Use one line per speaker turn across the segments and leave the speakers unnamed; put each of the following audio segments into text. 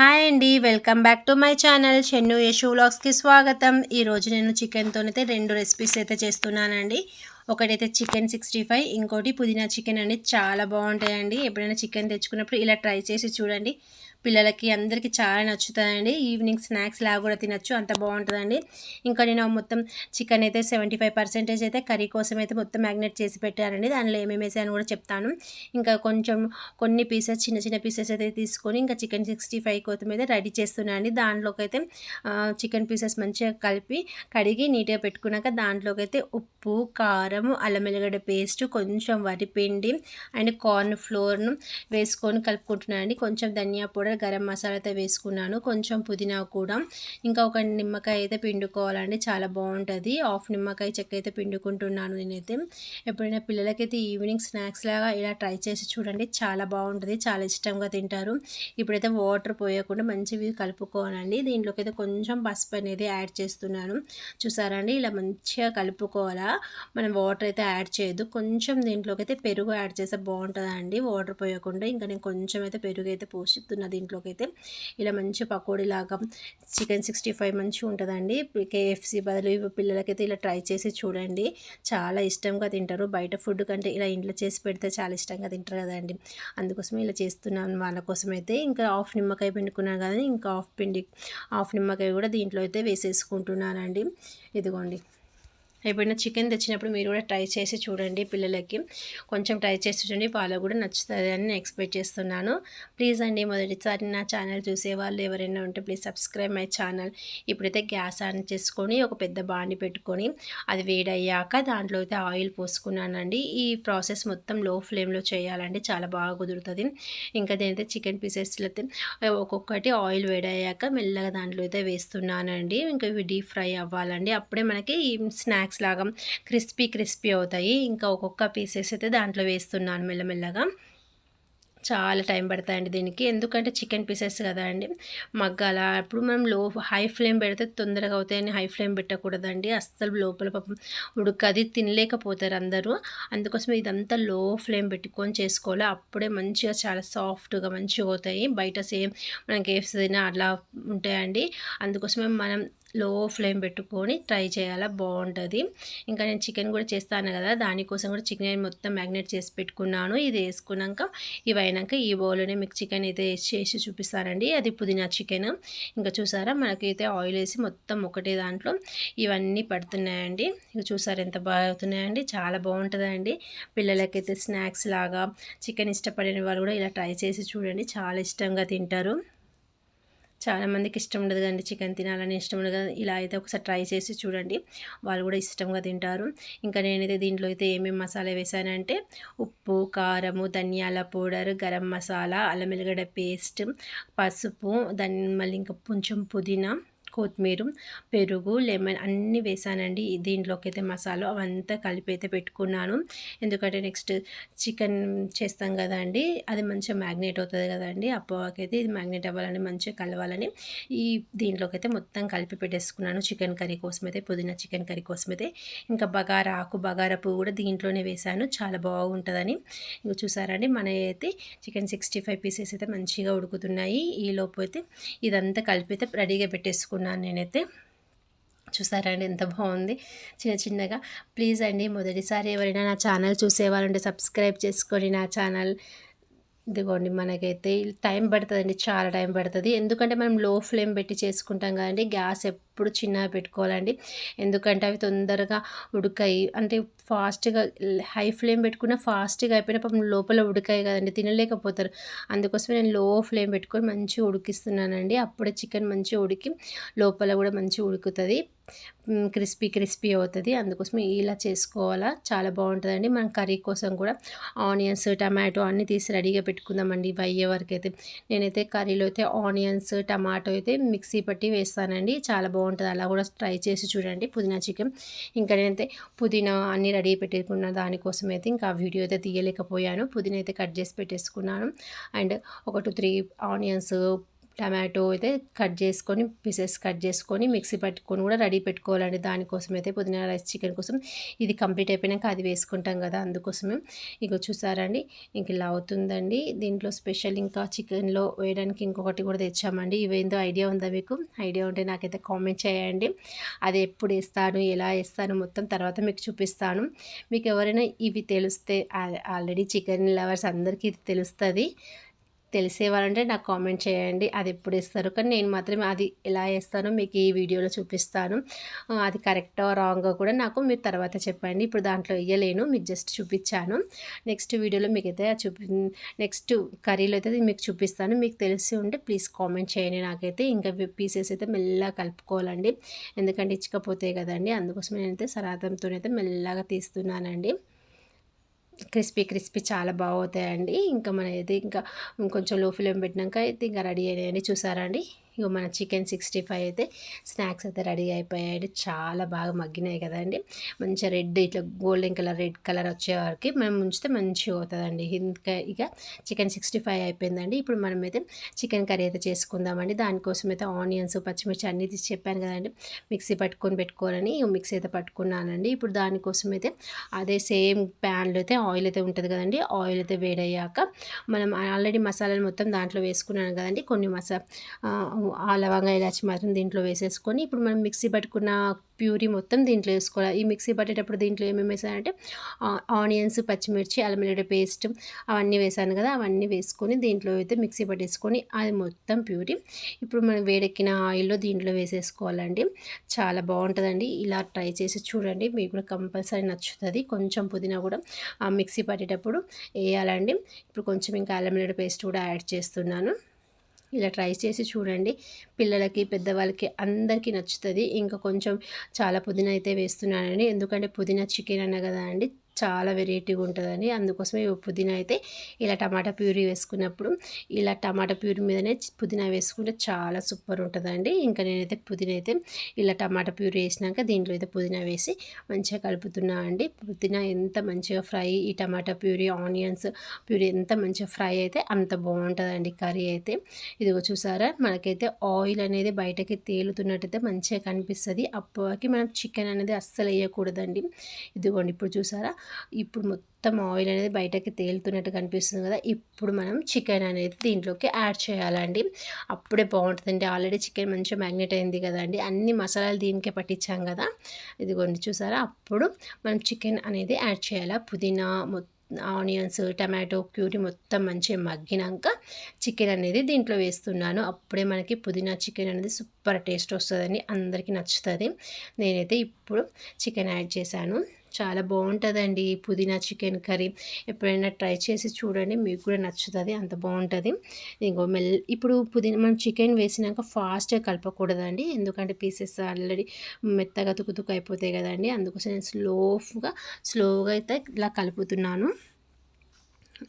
Hi అండి welcome back to my channel Chennu Yashu వ్లాగ్స్కి స్వాగతం. ఈరోజు నేను చికెన్తోనైతే రెండు రెసిపీస్ అయితే చేస్తున్నానండి. ఒకటైతే చికెన్ సిక్స్టీ ఫైవ్ ఇంకోటి పుదీనా చికెన్ అండి. చాలా బాగుంటాయండి. ఎప్పుడైనా చికెన్ తెచ్చుకున్నప్పుడు ఇలా ట్రై చేసి చూడండి. పిల్లలకి అందరికీ చాలా నచ్చుతుందండి ఈవినింగ్ స్నాక్స్ లాగా కూడా తినచ్చు. అంత బాగుంటుందండి. ఇంకా నేను మొత్తం చికెన్ అయితే సెవెంటీ ఫైవ్ పర్సెంటేజ్ అయితే కర్రీ కోసం అయితే మొత్తం మ్యాగ్నెట్ చేసి పెట్టారండి దానిలో ఏమేమి వేసాయని కూడా చెప్తాను. ఇంకా కొంచెం కొన్ని పీసెస్ చిన్న చిన్న పీసెస్ అయితే తీసుకొని ఇంకా చికెన్ సిక్స్టీ ఫైవ్ కోసం అయితే రెడీ చేస్తున్నానండి దాంట్లోకి అయితే చికెన్ పీసెస్ మంచిగా కలిపి కడిగి నీట్గా పెట్టుకున్నాక దాంట్లోకి అయితే ఉప్పు కారం అల్లం ఎల్లిగడ్డ పేస్ట్ కొంచెం వరిపిండి అండ్ కార్న్ ఫ్లోర్ను వేసుకొని కలుపుకుంటున్నాను అండి. కొంచెం ధనియా పొడి పౌడర్ గరం మసాలా అయితే వేసుకున్నాను. కొంచెం పుదీనా కూడా. ఇంకా ఒక నిమ్మకాయ అయితే పిండుకోవాలండి. చాలా బాగుంటుంది. హాఫ్ నిమ్మకాయ చెక్క అయితే పిండుకుంటున్నాను నేనైతే. ఎప్పుడైనా పిల్లలకైతే ఈవినింగ్ స్నాక్స్ లాగా ఇలా ట్రై చేసి చూడండి. చాలా బాగుంటుంది. చాలా ఇష్టంగా తింటారు. ఇప్పుడైతే వాటర్ పోయకుండా మంచివి కలుపుకోవాలండి. దీంట్లోకి అయితే కొంచెం పసుపు అనేది యాడ్ చేస్తున్నాను. చూసారండి ఇలా మంచిగా కలుపుకోవాలా? మనం వాటర్ అయితే యాడ్ చేయదు కొంచెం దీంట్లోకి అయితే పెరుగు యాడ్ చేస్తే బాగుంటుందండి. వాటర్ పోయకుండా. ఇంకా నేను కొంచెం అయితే పెరుగు అయితే పోషిస్తున్నది దీంట్లోకి అయితే ఇలా మంచి పకోడీ లాగా చికెన్ సిక్స్టీ ఫైవ్ మంచిగా ఉంటుందండి. కేఎఫ్సి బదులు పిల్లలకైతే ఇలా ట్రై చేసి చూడండి. చాలా ఇష్టంగా తింటారు. బయట ఫుడ్ కంటే ఇలా ఇంట్లో చేసి పెడితే చాలా ఇష్టంగా తింటారు కదండి. అందుకోసమే ఇలా చేస్తున్నాను వాళ్ళ కోసం అయితే ఇంకా హాఫ్ నిమ్మకాయ పిండుకున్నాను కానీ ఇంకా హాఫ్ పిండి హాఫ్ నిమ్మకాయ కూడా దీంట్లో అయితే వేసేసుకుంటున్నానండి. ఇదిగోండి. ఎప్పుడైనా చికెన్ తెచ్చినప్పుడు మీరు కూడా ట్రై చేసి చూడండి పిల్లలకి. కొంచెం ట్రై చేసి చూడండి వాళ్ళకు కూడా నచ్చుతుంది అని నేను ఎక్స్పెక్ట్ చేస్తున్నాను. ప్లీజ్ అండి మొదటిసారి నా ఛానల్ చూసే వాళ్ళు ఎవరైనా ఉంటే ప్లీజ్ సబ్స్క్రైబ్ మై ఛానల్. ఇప్పుడైతే గ్యాస్ ఆన్ చేసుకొని ఒక పెద్ద బాండి పెట్టుకొని అది వేడయ్యాక దాంట్లో అయితే ఆయిల్ పోసుకున్నానండి. ఈ ప్రాసెస్ మొత్తం లో ఫ్లేమ్లో చేయాలండి చాలా బాగా కుదురుతుంది. ఇంకా దీనైతే చికెన్ పీసెస్లో అయితే ఒక్కొక్కటి ఆయిల్ వేడయ్యాక మెల్లగా దాంట్లో అయితే వేస్తున్నానండి. ఇంకా ఇవి డీప్ ఫ్రై అవ్వాలండి. అప్పుడే మనకి స్నాక్స్ స్నాక్స్ లాగా క్రిస్పీ క్రిస్పీ అవుతాయి. ఇంకా ఒక్కొక్క పీసెస్ అయితే దాంట్లో వేస్తున్నాను మెల్లమెల్లగా. చాలా టైం పడతాయండి దీనికి. ఎందుకంటే చికెన్ పీసెస్ కదా అండి. మగ్గాల? అప్పుడు మనం లో హై ఫ్లేమ్ పెడితే తొందరగా అవుతాయని హై ఫ్లేమ్ పెట్టకూడదండి. అస్సలు లోపల పాపం ఉడకది తినలేకపోతారు అందరూ. అందుకోసం ఇదంతా లో ఫ్లేమ్ పెట్టుకొని చేసుకోవాలి. అప్పుడే మంచిగా చాలా సాఫ్ట్గా మంచిగా అవుతాయి. బయట సేమ్ మనకి ఏఫ్స్ అట్లా ఉంటాయండి. అందుకోసమే మనం లో ఫ్లేమ్ పెట్టుకొని ట్రై చేయాలా బాగుంటుంది. ఇంకా నేను చికెన్ కూడా చేస్తాను కదా దానికోసం కూడా చికెన్ మొత్తం మ్యాగ్నేట్ చేసి పెట్టుకున్నాను. ఇది వేసుకున్నాక ఇవి అయినాక ఈ బౌల్లోనే మీకు చికెన్ అయితే చేసి చూపిస్తానండి. అది పుదీనా చికెన్. ఇంకా చూసారా మనకైతే ఆయిల్ వేసి మొత్తం ఒకటే దాంట్లో ఇవన్నీ పడుతున్నాయండి. ఇక చూసారా ఎంత బాగా అవుతున్నాయండి చాలా బాగుంటుందండి. పిల్లలకైతే స్నాక్స్ లాగా చికెన్ ఇష్టపడిన వాళ్ళు కూడా ఇలా ట్రై చేసి చూడండి చాలా ఇష్టంగా తింటారు. చాలామందికి ఇష్టం ఉండదు కదండి చికెన్ తినాలని ఇష్టం ఉండదు కదా. ఇలా అయితే ఒకసారి ట్రై చేసి చూడండి. వాళ్ళు కూడా ఇష్టంగా తింటారు. ఇంకా నేనైతే దీంట్లో అయితే ఏమేమి మసాలా వేసానంటే ఉప్పు కారము ధనియాల పౌడర్ గరం మసాలా అల్లం వెల్లిగడ్డ పేస్ట్ పసుపు దాన్ని మళ్ళీ ఇంకా కొంచెం పుదీనా కొత్తిమీర పెరుగు లెమన్ అన్నీ వేసానండి. దీంట్లోకి అయితే మసాలా అవంతా కలిపి అయితే పెట్టుకున్నాను. ఎందుకంటే నెక్స్ట్ చికెన్ చేస్తాం కదండి అది మంచిగా మ్యాగ్నేట్ అవుతుంది కదండి అప్పవాకైతే ఇది మ్యాగ్నేట్ అవ్వాలని మంచిగా కలవాలని ఈ దీంట్లోకి అయితే మొత్తం కలిపి పెట్టేసుకున్నాను. చికెన్ కర్రీ కోసం అయితే పుదీనా చికెన్ కర్రీ కోసం అయితే ఇంకా బగారా ఆకు బగారా పువ్వు కూడా దీంట్లోనే వేసాను. చాలా బాగుంటుందని. ఇంకా చూసారండి మన అయితే చికెన్ సిక్స్టీ ఫైవ్ పీసెస్ అయితే మంచిగా ఉడుకుతున్నాయి. ఈ లోపు అయితే ఇదంతా కలిపి అయితే రెడీగా పెట్టేసుకున్నాను. తీసుకున్నాను నేనైతే. చూసారండి ఎంత బాగుంది. చిన్న చిన్నగా. ప్లీజ్ అండి మొదటిసారి ఎవరైనా నా ఛానల్ చూసేవాళ్ళంటే సబ్స్క్రైబ్ చేసుకోండి నా ఛానల్ ఇదిగోండి మనకైతే టైం పడుతుందండి. చాలా టైం పడుతుంది. ఎందుకంటే మనం లో ఫ్లేమ్ పెట్టి చేసుకుంటాం కదండి. గ్యాస్ ఎప్పుడు చిన్నగా పెట్టుకోవాలండి. ఎందుకంటే అవి తొందరగా ఉడకాయి. అంటే ఫాస్ట్గా హై ఫ్లేమ్ పెట్టుకున్న ఫాస్ట్గా అయిపోయిన పాపం లోపల ఉడకాయి కదండి తినలేకపోతారు. అందుకోసమే నేను లో ఫ్లేమ్ పెట్టుకొని మంచిగా ఉడికిస్తున్నానండి. అప్పుడే చికెన్ మంచిగా ఉడికి లోపల కూడా మంచిగా ఉడుకుతుంది. క్రిస్పీ క్రిస్పీ అవుతుంది. అందుకోసం ఇలా చేసుకోవాలా? చాలా బాగుంటుందండి. మనం కర్రీ కోసం కూడా ఆనియన్స్ టమాటో అన్నీ తీసి రెడీగా పెట్టుకుందామండి ఇవి అయ్యే వరకు అయితే నేనైతే కర్రీలో అయితే ఆనియన్స్ టమాటో అయితే మిక్సీ పట్టి వేస్తానండి. చాలా బాగుంటుంది. అలా కూడా ట్రై చేసి చూడండి పుదీనా చికెన్. ఇంకా నేనైతే పుదీనా అన్నీ రెడీ పెట్టుకున్న దానికోసం అయితే ఇంకా వీడియో అయితే తీయలేకపోయాను. పుదీనా అయితే కట్ చేసి పెట్టేసుకున్నాను. అండ్ ఒక టూ త్రీ ఆనియన్స్ టమాటో అయితే కట్ చేసుకొని పీసెస్ కట్ చేసుకొని మిక్సీ పట్టుకొని కూడా రెడీ పెట్టుకోవాలండి. దానికోసం అయితే పుదీనా రైస్ చికెన్ కోసం. ఇది కంప్లీట్ అయిపోయినాక అది వేసుకుంటాం కదా అందుకోసమే. ఇక చూసారండి ఇంక ఇలా అవుతుందండి. దీంట్లో స్పెషల్ ఇంకా చికెన్లో వేయడానికి ఇంకొకటి కూడా తెచ్చామండి. ఇవేందో ఐడియా ఉందా మీకు? ఐడియా ఉంటే నాకైతే కామెంట్ చేయండి. అది ఎప్పుడు వేస్తాను ఎలా వేస్తాను మొత్తం తర్వాత మీకు చూపిస్తాను. మీకు ఎవరైనా ఇవి తెలిస్తే ఆల్రెడీ చికెన్ లవర్స్ అందరికీ ఇది తెలుస్తుంది. తెలిసేవారంటే నాకు కామెంట్ చేయండి. అది ఎప్పుడు ఇస్తారు? కానీ నేను మాత్రమే అది ఎలా వేస్తానో మీకు ఈ వీడియోలో చూపిస్తాను. అది కరెక్టో రాంగో కూడా నాకు మీరు తర్వాత చెప్పండి. ఇప్పుడు దాంట్లో వేయలేను మీకు జస్ట్ చూపించాను. నెక్స్ట్ వీడియోలో మీకు అయితే చూపి నెక్స్ట్ కర్రీలో అయితే మీకు చూపిస్తాను. మీకు తెలిసి ఉంటే ప్లీజ్ కామెంట్ చేయండి నాకైతే. ఇంకా పీసెస్ అయితే మెల్లగా కలుపుకోవాలండి. ఎందుకంటే ఇచ్చకపోతే కదండి. అందుకోసం నేనైతే సరాతంతో అయితే మెల్లగా తీస్తున్నానండి. క్రిస్పీ క్రిస్పీ చాలా బాగుతాయండి. ఇంకా మన అయితే ఇంకా కొంచెం లో ఫ్లేమ్ పెట్టినాక అయితే ఇంకా రెడీ అయినాయండి. చూసారా అండి? ఇక మన చికెన్ సిక్స్టీ ఫైవ్ అయితే స్నాక్స్ అయితే రెడీ అయిపోయాయి చాలా బాగా మగ్గినాయి కదండి. మంచిగా రెడ్ ఇట్లా గోల్డెన్ కలర్ రెడ్ కలర్ వచ్చే వరకు మనం ఉంచితే మంచిగా అవుతుందండి. ఇంకా ఇక చికెన్ సిక్స్టీ ఫైవ్ అయిపోయిందండి. ఇప్పుడు మనం అయితే చికెన్ కర్రీ అయితే చేసుకుందామండి. దానికోసం అయితే ఆనియన్స్ పచ్చిమిర్చి అన్నీ తీసి చెప్పాను కదండి. మిక్సీ పట్టుకొని పెట్టుకోవాలని మిక్సీ అయితే పట్టుకున్నానండి. ఇప్పుడు దానికోసం అయితే అదే సేమ్ ప్యాన్లో అయితే ఆయిల్ అయితే ఉంటుంది కదండి. ఆయిల్ అయితే వేడయ్యాక మనం ఆల్రెడీ మసాలాలు మొత్తం దాంట్లో వేసుకున్నాను కదండి. కొన్ని మసా ఆ లవంగా ఇలాచి మాత్రం దీంట్లో వేసేసుకొని ఇప్పుడు మనం మిక్సీ పట్టుకున్న ప్యూరీ మొత్తం దీంట్లో వేసుకోవాలి. ఈ మిక్సీ పట్టేటప్పుడు దీంట్లో ఏమేమి వేసానంటే ఆనియన్స్ పచ్చిమిర్చి అల్లం పేస్ట్ అవన్నీ వేసాను కదా అవన్నీ వేసుకొని దీంట్లో అయితే మిక్సీ పట్టేసుకొని అది మొత్తం ప్యూరీ. ఇప్పుడు మనం వేడెక్కిన ఆయిల్లో దీంట్లో వేసేసుకోవాలండి. చాలా బాగుంటుందండి. ఇలా ట్రై చేసి చూడండి. మీకు కూడా కంపల్సరీ నచ్చుతుంది. కొంచెం పుదీనా కూడా ఆ మిక్సీ పట్టేటప్పుడు వేయాలండి. ఇప్పుడు కొంచెం ఇంకా అల్లం పేస్ట్ కూడా యాడ్ చేస్తున్నాను. ఇలా ట్రై చేసి చూడండి. పిల్లలకి పెద్దవాళ్ళకి అందరికీ నచ్చుతుంది. ఇంకా కొంచెం చాలా పుదీనా అయితే వేస్తున్నానండి. ఎందుకంటే పుదీనా చికెన్ అన్న కదా అండి. చాలా వెరైటీగా ఉంటుందని అందుకోసమే పుదీనా అయితే ఇలా టమాటా ప్యూరీ వేసుకున్నప్పుడు ఇలా టమాటా ప్యూరీ మీదనే పుదీనా వేసుకుంటే చాలా సూపర్ ఉంటుందండి. ఇంకా నేనైతే పుదీనా అయితే ఇలా టమాటా ప్యూరీ వేసినాక దీంట్లో అయితే పుదీనా వేసి మంచిగా కలుపుతున్నా అండి. పుదీనా ఎంత మంచిగా ఫ్రై ఈ టమాటా ప్యూరీ ఆనియన్స్ ప్యూరీ ఎంత మంచిగా ఫ్రై అయితే అంత బాగుంటుందండి కర్రీ అయితే. ఇదిగో చూసారా మనకైతే ఆయిల్ అనేది బయటకి తేలుతున్నట్టయితే మంచిగా కనిపిస్తుంది. అప్పటికి మనం చికెన్ అనేది అస్సలు వేయకూడదండి. ఇదిగోండి ఇప్పుడు చూసారా ఇప్పుడు మొత్తం ఆయిల్ అనేది బయటకి తేలుతున్నట్టు కనిపిస్తుంది కదా ఇప్పుడు మనం చికెన్ అనేది దీంట్లోకి యాడ్ చేయాలండి. అప్పుడే బాగుంటుందండి. ఆల్రెడీ చికెన్ మంచిగా మ్యాగ్నెట్ అయింది కదండి. అన్ని మసాలాలు దీనికే పట్టించాం కదా. ఇదిగోండి చూసారా? అప్పుడు మనం చికెన్ అనేది యాడ్ చేయాలి? పుదీనా మొత్తం ఆనియన్స్ టమాటో క్యూరీ మొత్తం మంచిగా మగ్గినాక చికెన్ అనేది దీంట్లో వేస్తున్నాను. అప్పుడే మనకి పుదీనా చికెన్ అనేది సూపర్ టేస్ట్ వస్తుందని అందరికీ నచ్చుతుంది. నేనైతే ఇప్పుడు చికెన్ యాడ్ చేశాను. చాలా బాగుంటుందండి పుదీనా చికెన్ కర్రీ. ఎప్పుడైనా ట్రై చేసి చూడండి మీకు కూడా నచ్చుతుంది అంత బాగుంటుంది. ఇంకో మెల్ ఇప్పుడు పుదీనా మనం చికెన్ వేసినాక ఫాస్ట్గా కలపకూడదండి. ఎందుకంటే పీసెస్ ఆల్రెడీ మెత్తగా తుకుతుకు అయిపోతాయి కదండి. అందుకోసం నేను స్లోగా స్లోగా అయితే ఇలా కలుపుతున్నాను.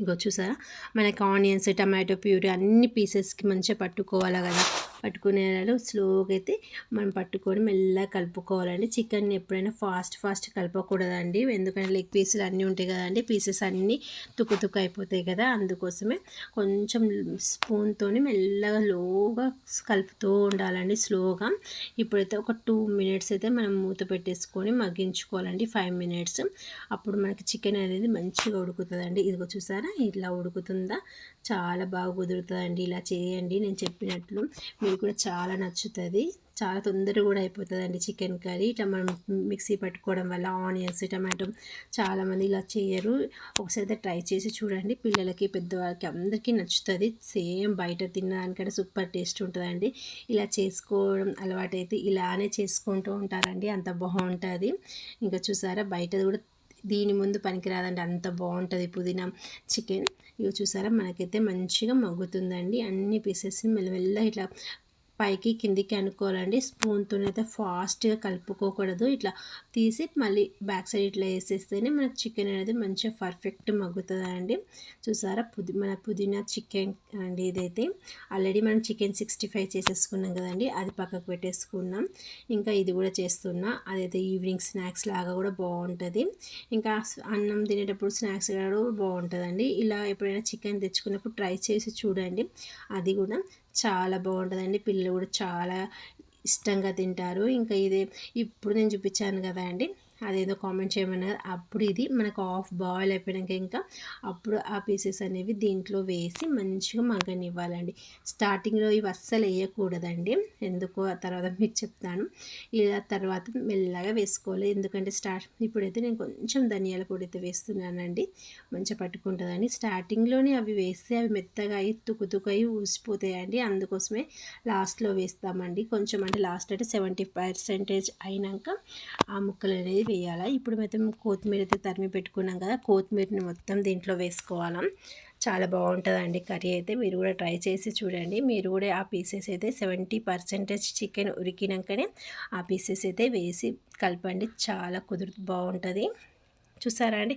ఇంకో చూసారా? మనకి ఆనియన్స్ టమాటో ప్యూరీ అన్ని పీసెస్కి మంచిగా పట్టుకోవాలి కదా. పట్టుకునేలాగా స్లోగా అయితే మనం పట్టుకొని మెల్లగా కలుపుకోవాలండి. చికెన్ ఎప్పుడైనా ఫాస్ట్ ఫాస్ట్ కలపకూడదండి. ఎందుకంటే లెగ్ పీసులు అన్నీ ఉంటాయి కదండి. పీసెస్ అన్నీ తుక్కు తుక్కు అయిపోతాయి కదా. అందుకోసమే కొంచెం స్పూన్తో మెల్లగా లోగా కలుపుతూ ఉండాలండి స్లోగా. ఇప్పుడైతే ఒక టూ మినిట్స్ అయితే మనం మూత పెట్టేసుకొని మగ్గించుకోవాలండి. Five minutes. అప్పుడు మనకి చికెన్ అనేది మంచిగా ఉడుకుతుందండి. ఇదిగో చూసారా? ఇట్లా ఉడుకుతుందా? చాలా బాగా కుదురుతుందండి. ఇలా చేయండి. నేను చెప్పినట్లు మీకు కూడా చాలా నచ్చుతుంది. చాలా తొందరగా కూడా అయిపోతుందండి చికెన్ కర్రీ. ఇట్లా మనం మిక్సీ పట్టుకోవడం వల్ల ఆనియన్స్ టమాటో చాలామంది ఇలా చేయరు. ఒకసారి అయితే ట్రై చేసి చూడండి. పిల్లలకి పెద్దవాళ్ళకి అందరికీ నచ్చుతుంది. సేమ్ బయట తినడానికంటే సూపర్ టేస్ట్ ఉంటుందండి. ఇలా చేసుకోవడం అలవాటు అయితే ఇలానే చేసుకుంటూ ఉంటారండి. అంత బాగుంటుంది. ఇంకా చూసారా బయట కూడా దీని ముందు పనికిరాదండి. అంత బాగుంటుంది పుదీనా చికెన్. ఇవి చూసారా? మనకైతే మంచిగా మగ్గుతుందండి. అన్ని పీసెస్ మెల్లమెల్ల ఇట్లా పైకి కిందికి అనుకోవాలండి. స్పూన్తో అయితే ఫాస్ట్గా కలుపుకోకూడదు. ఇట్లా తీసి మళ్ళీ బ్యాక్ సైడ్ ఇట్లా వేసేస్తేనే మన చికెన్ అనేది మంచిగా పర్ఫెక్ట్ మగ్గుతుందండి. చూసారా? పుది మన పుదీనా చికెన్ అండి ఇదైతే. ఆల్రెడీ మనం చికెన్ సిక్స్టీ ఫైవ్ చేసేసుకున్నాం కదండి. అది పక్కకు పెట్టేసుకున్నాం. ఇంకా ఇది కూడా చేస్తున్నా. అదైతే ఈవినింగ్ స్నాక్స్ లాగా కూడా బాగుంటుంది. ఇంకా అన్నం తినేటప్పుడు స్నాక్స్ కూడా బాగుంటుందండి. ఇలా ఎప్పుడైనా చికెన్ తెచ్చుకున్నప్పుడు ట్రై చేసి చూడండి. అది కూడా చాలా బాగుంటుందండి. పిల్లలు కూడా చాలా ఇష్టంగా తింటారు. ఇంకా ఇది ఇప్పుడు నేను చూపించాను కదా అండి. అదేదో కామెంట్ చేయమన్నారు. అప్పుడు ఇది మనకు ఆఫ్ బాయిల్ అయిపోయాక ఇంకా అప్పుడు ఆ పీసెస్ అనేవి దీంట్లో వేసి మంచిగా మగ్గనివ్వాలండి. స్టార్టింగ్లో ఇవి అస్సలు వేయకూడదండి. ఎందుకో ఆ తర్వాత మీకు చెప్తాను. ఇలా తర్వాత మెల్లగా వేసుకోవాలి. ఎందుకంటే స్టార్ట్ ఇప్పుడైతే నేను కొంచెం ధనియాల పొడి అయితే వేస్తున్నానండి. మంచిగా పట్టుకుంటుందని. స్టార్టింగ్లోనే అవి వేస్తే అవి మెత్తగా అయి తుకుతుకయి ఊసిపోతాయండి. అందుకోసమే లాస్ట్లో వేస్తామండి. కొంచెం అంటే లాస్ట్ అంటే సెవెంటీ పర్సెంటేజ్ అయినాక ఆ ముక్కలు అనేది వేయాలి? ఇప్పుడు మొత్తం కొత్తిమీర అయితే తరిమి పెట్టుకున్నాం కదా కొత్తిమీరని మొత్తం దీంట్లో వేసుకోవాలి? చాలా బాగుంటుందండి కర్రీ అయితే. మీరు కూడా ట్రై చేసి చూడండి. మీరు కూడా ఆ పీసెస్ అయితే సెవెంటీ పర్సెంటేజ్ చికెన్ ఉరికినాకనే ఆ పీసెస్ అయితే వేసి కలపండి. చాలా కుదురు బాగుంటుంది. చూసారా అండి?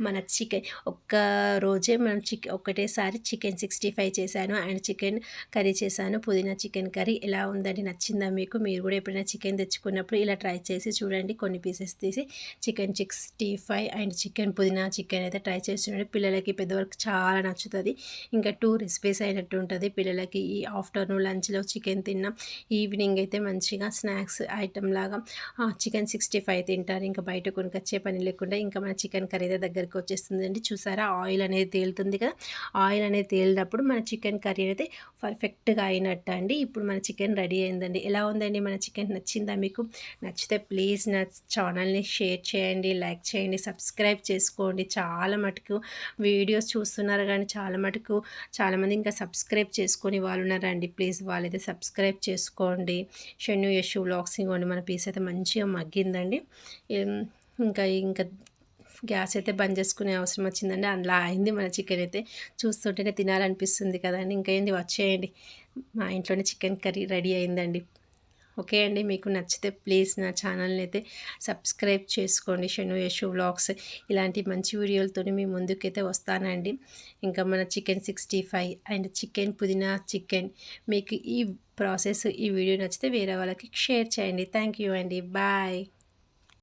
మన చికెన్ ఒక్క రోజే మనం చికెన్ ఒకటేసారి చికెన్ సిక్స్టీ ఫైవ్ చేశాను. అండ్ చికెన్ కర్రీ చేశాను. పుదీనా చికెన్ కర్రీ ఎలా ఉందండి? నచ్చిందా మీకు? మీరు కూడా ఎప్పుడైనా చికెన్ తెచ్చుకున్నప్పుడు ఇలా ట్రై చేసి చూడండి. కొన్ని పీసెస్ తీసి chicken sixty five and chicken పుదీనా చికెన్ అయితే ట్రై చేసి చూడండి. పిల్లలకి పెద్దవాళ్ళకి చాలా నచ్చుతుంది. ఇంకా టూ రెసిపీస్ అయినట్టు ఉంటుంది. పిల్లలకి ఈ ఆఫ్టర్నూన్ లంచ్లో చికెన్ తిన్నాం. ఈవినింగ్ అయితే మంచిగా స్నాక్స్ ఐటమ్ లాగా చికెన్ సిక్స్టీ ఫైవ్ తింటారు. ఇంకా బయట కొనుకొచ్చే పని లేకుండా ఇంకా మన చికెన్ కర్రీ అయితే దగ్గరికి వచ్చేస్తుందండి. చూసారా? ఆయిల్ అనేది తేలుతుంది కదా? ఆయిల్ అనేది తేలినప్పుడు మన చికెన్ కర్రీ అయితే పర్ఫెక్ట్గా అయినట్టు అండి? ఇప్పుడు మన చికెన్ రెడీ అయిందండి. ఎలా ఉందండి? మన చికెన్ నచ్చిందా మీకు? నచ్చితే ప్లీజ్ నా ఛానల్ని షేర్ చేయండి లైక్ చేయండి సబ్స్క్రైబ్ చేసుకోండి. చాలా మటుకు వీడియోస్ చూస్తున్నారు కానీ చాలా మటుకు చాలామంది ఇంకా సబ్స్క్రైబ్ చేసుకొని వాళ్ళు ఉన్నారండి. ప్లీజ్ వాళ్ళైతే సబ్స్క్రైబ్ చేసుకోండి. షెన్యూ యశు వ్లాగ్స్ ఇవ్వండి మన పీస్ అయితే మంచిగా మగ్గిందండి. ఇంకా ఇంకా గ్యాస్ అయితే బంద్ చేసుకునే అవసరం వచ్చిందండి. అందులో అయింది మన చికెన్ అయితే. చూస్తుంటేనే తినాలనిపిస్తుంది కదండి. ఇంకా ఏంది వచ్చేయండి. మా ఇంట్లోనే చికెన్ కర్రీ రెడీ అయిందండి. ఓకే అండి మీకు నచ్చితే ప్లీజ్ నా ఛానల్ని అయితే సబ్స్క్రైబ్ చేసుకోండి. షను యశు వ్లాగ్స్ ఇలాంటి మంచి వీడియోలతో మీ ముందుకైతే వస్తానండి. ఇంకా మన chicken sixty five and chicken పుదీనా చికెన్. మీకు ఈ ప్రాసెస్ ఈ వీడియో నచ్చితే వేరే వాళ్ళకి షేర్ చేయండి. థ్యాంక్ యూ అండి. బాయ్.